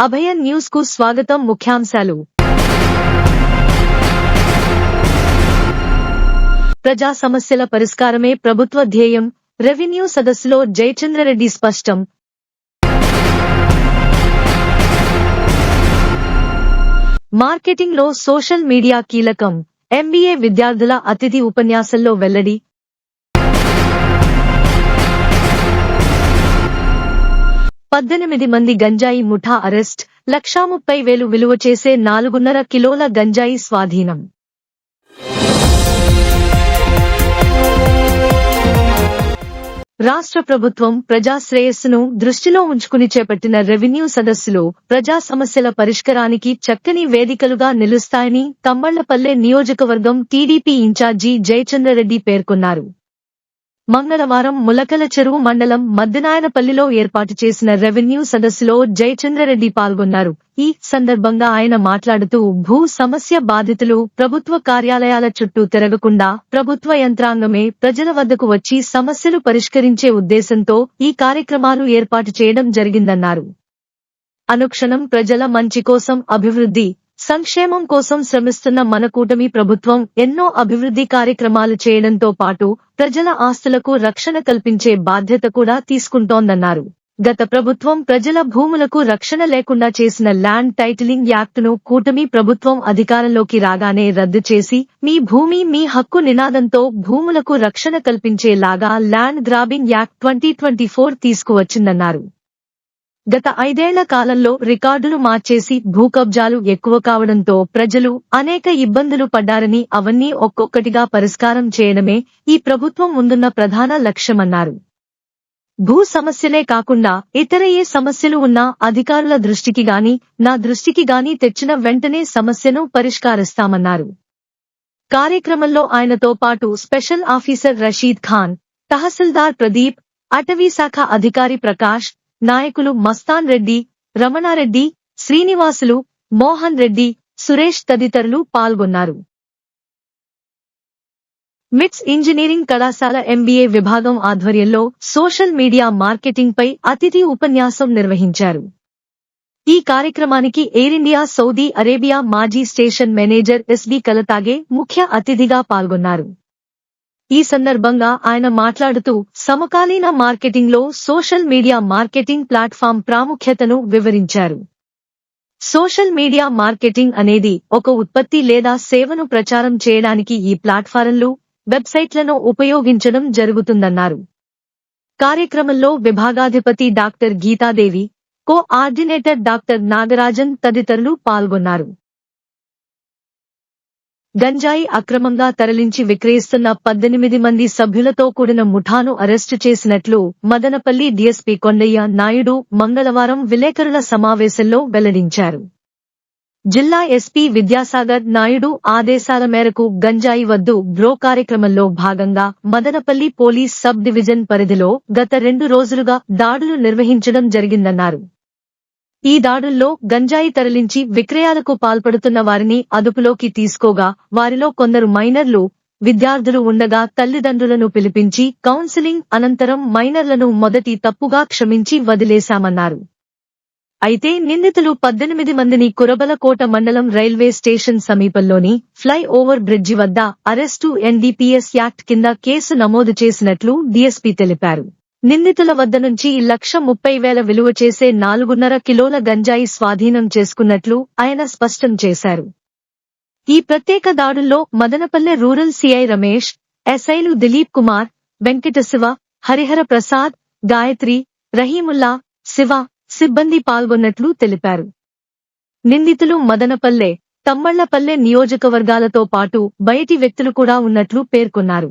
అభయ న్యూస్కు స్వాగతం ముఖ్యాంశాలు ప్రజా సమస్యల పరిష్కారమే ప్రభుత్వ ధ్యేయం రెవెన్యూ సదస్సులో జయచంద్రరెడ్డి స్పష్టం మార్కెటింగ్లో సోషల్ మీడియా కీలకం ఎంబీఏ విద్యార్థుల అతిథి ఉపన్యాసంలో వెల్లడి పద్దెనిమిది మంది గంజాయి ముఠా అరెస్ట్ లక్షా ముప్పై వేలు విలువ చేసే నాలుగున్నర కిలోల గంజాయి స్వాధీనం. రాష్ట్ర ప్రభుత్వం ప్రజాశ్రేయస్సును దృష్టిలో ఉంచుకుని చేపట్టిన రెవెన్యూ సదస్సులు ప్రజా సమస్యల పరిష్కారానికి చక్కని వేదికలుగా నిలుస్తాయని కమ్మళ్ళపల్లె నియోజకవర్గం టీడీపీ ఇన్ఛార్జి జయచంద్రరెడ్డి పేర్కొన్నారు. మంగళవారం ములకల చెరువు మండలం మద్దనాయనపల్లిలో ఏర్పాటు చేసిన రెవెన్యూ సదస్సులో జయచంద్రరెడ్డి పాల్గొన్నారు. ఈ సందర్భంగా ఆయన మాట్లాడుతూ భూ సమస్య బాధితులు ప్రభుత్వ కార్యాలయాల చుట్టూ తిరగకుండా ప్రభుత్వ యంత్రాంగమే ప్రజల వద్దకు వచ్చి సమస్యలు పరిష్కరించే ఉద్దేశంతో ఈ కార్యక్రమాలు ఏర్పాటు చేయడం జరిగిందన్నారు. అనుక్షణం ప్రజల మంచి కోసం అభివృద్ధి సంక్షేమం కోసం శ్రమిస్తున్న మన కూటమి ప్రభుత్వం ఎన్నో అభివృద్ధి కార్యక్రమాలు చేయడంతో పాటు ప్రజల ఆస్తులకు రక్షణ కల్పించే బాధ్యత కూడా తీసుకుంటోందన్నారు. గత ప్రభుత్వం ప్రజల భూములకు రక్షణ లేకుండా చేసిన ల్యాండ్ టైటిలింగ్ యాక్ట్ను కూటమి ప్రభుత్వం అధికారంలోకి రాగానే రద్దు చేసి మీ భూమి మీ హక్కు నినాదంతో భూములకు రక్షణ కల్పించేలాగా land grabbing act twenty twenty four తీసుకువచ్చిందన్నారు. గత ఐదేళ్ళ కాలంలో రికార్డులు మార్చేసి భూకబ్జాలు ఎక్కువ కావడంతో ప్రజలు అనేక ఇబ్బందులు పడ్డారని అవన్నీ ఒక్కొక్కటిగా పరిష్కారం చేయడమే ఈ ప్రభుత్వం ముందున్న ప్రధాన లక్ష్యమన్నారు. భూ సమస్యలే కాకుండా ఇతర ఏ సమస్యలు ఉన్నా అధికారుల దృష్టికి గాని నా దృష్టికి గాని తెచ్చిన వెంటనే సమస్యను పరిష్కారిస్తామన్నారు. కార్యక్రమంలో ఆయనతో పాటు స్పెషల్ ఆఫీసర్ రషీద్ ఖాన్ తహసీల్దార్ ప్రదీప్ అటవీ శాఖ అధికారి ప్రకాష్ నాయకులు మస్తాన్ రెడ్డి రమణారెడ్డి శ్రీనివాసులు మోహన్ రెడ్డి సురేష్ తదితరులు పాల్గొన్నారు. మిట్స్ ఇంజనీరింగ్ కళాశాల ఎంబీఏ విభాగం ఆధ్వర్యంలో సోషల్ మీడియా మార్కెటింగ్ పై అతిథి ఉపన్యాసం నిర్వహించారు. ఈ కార్యక్రమానికి ఎయిర్ ఇండియా సౌదీ అరేబియా మాజీ స్టేషన్ మేనేజర్ ఎస్బి కలతాగే ముఖ్య అతిథిగా పాల్గొన్నారు. ఈ సందర్భంగా ఆయన మాట్లాడుతూ సమకాలీన మార్కెటింగ్లో సోషల్ మీడియా మార్కెటింగ్ ప్లాట్ఫామ్ ప్రాముఖ్యతను వివరించారు. సోషల్ మీడియా మార్కెటింగ్ అనేది ఒక ఉత్పత్తి లేదా సేవను ప్రచారం చేయడానికి ఈ ప్లాట్ఫారంలు వెబ్సైట్లను ఉపయోగించడం జరుగుతుందన్నారు. కార్యక్రమంలో విభాగాధిపతి doctor Geetadevi coordinator doctor Nagarajan తదితరులు పాల్గొన్నారు. గంజాయి అక్రమంగా తరలించి విక్రయిస్తున్న పద్దెనిమిది మంది సభ్యులతో కూడిన ముఠాను అరెస్టు చేసినట్లు మదనపల్లి డీఎస్పీ కొండయ్య నాయుడు మంగళవారం విలేకరుల సమావేశంలో వెల్లడించారు. జిల్లా ఎస్పీ విద్యాసాగర్ నాయుడు ఆదేశాల మేరకు గంజాయి వద్దు బ్రో కార్యక్రమంలో భాగంగా మదనపల్లి పోలీస్ సబ్ డివిజన్ పరిధిలో గత రెండు రోజులుగా దాడులు నిర్వహించడం జరిగిందన్నారు. ఈ దాడుల్లో గంజాయి తరలించి విక్రయాలకు పాల్పడుతున్న వారిని అదుపులోకి తీసుకోగా వారిలో కొందరు మైనర్లు విద్యార్థులు ఉండగా తల్లిదండ్రులను పిలిపించి కౌన్సిలింగ్ అనంతరం మైనర్లను మొదటి తప్పుగా క్షమించి వదిలేశామన్నారు. అయితే నిందితులు పద్దెనిమిది మందిని కురబలకోట మండలం రైల్వే స్టేషన్ సమీపంలోని ఫ్లై ఓవర్ బ్రిడ్జి వద్ద అరెస్టు ఎన్డీపీఎస్ యాక్ట్ కింద కేసు నమోదు చేసినట్లు డీఎస్పీ తెలిపారు. నిందితుల వద్ద నుంచి లక్ష ముప్పై వేల విలువ చేసే నాలుగున్నర కిలోల గంజాయి స్వాధీనం చేసుకున్నట్లు ఆయన స్పష్టం చేశారు. ఈ ప్రత్యేక దాడుల్లో మదనపల్లె రూరల్ సిఐ రమేష్ ఎస్ఐలు దిలీప్ కుమార్ వెంకటశివ హరిహర ప్రసాద్ గాయత్రి రహీముల్లా శివ సిబ్బంది పాల్గొన్నట్లు తెలిపారు. నిందితులు మదనపల్లె తమ్మళ్ళపల్లె నియోజకవర్గాలతో పాటు బయటి వ్యక్తులు కూడా ఉన్నట్లు పేర్కొన్నారు.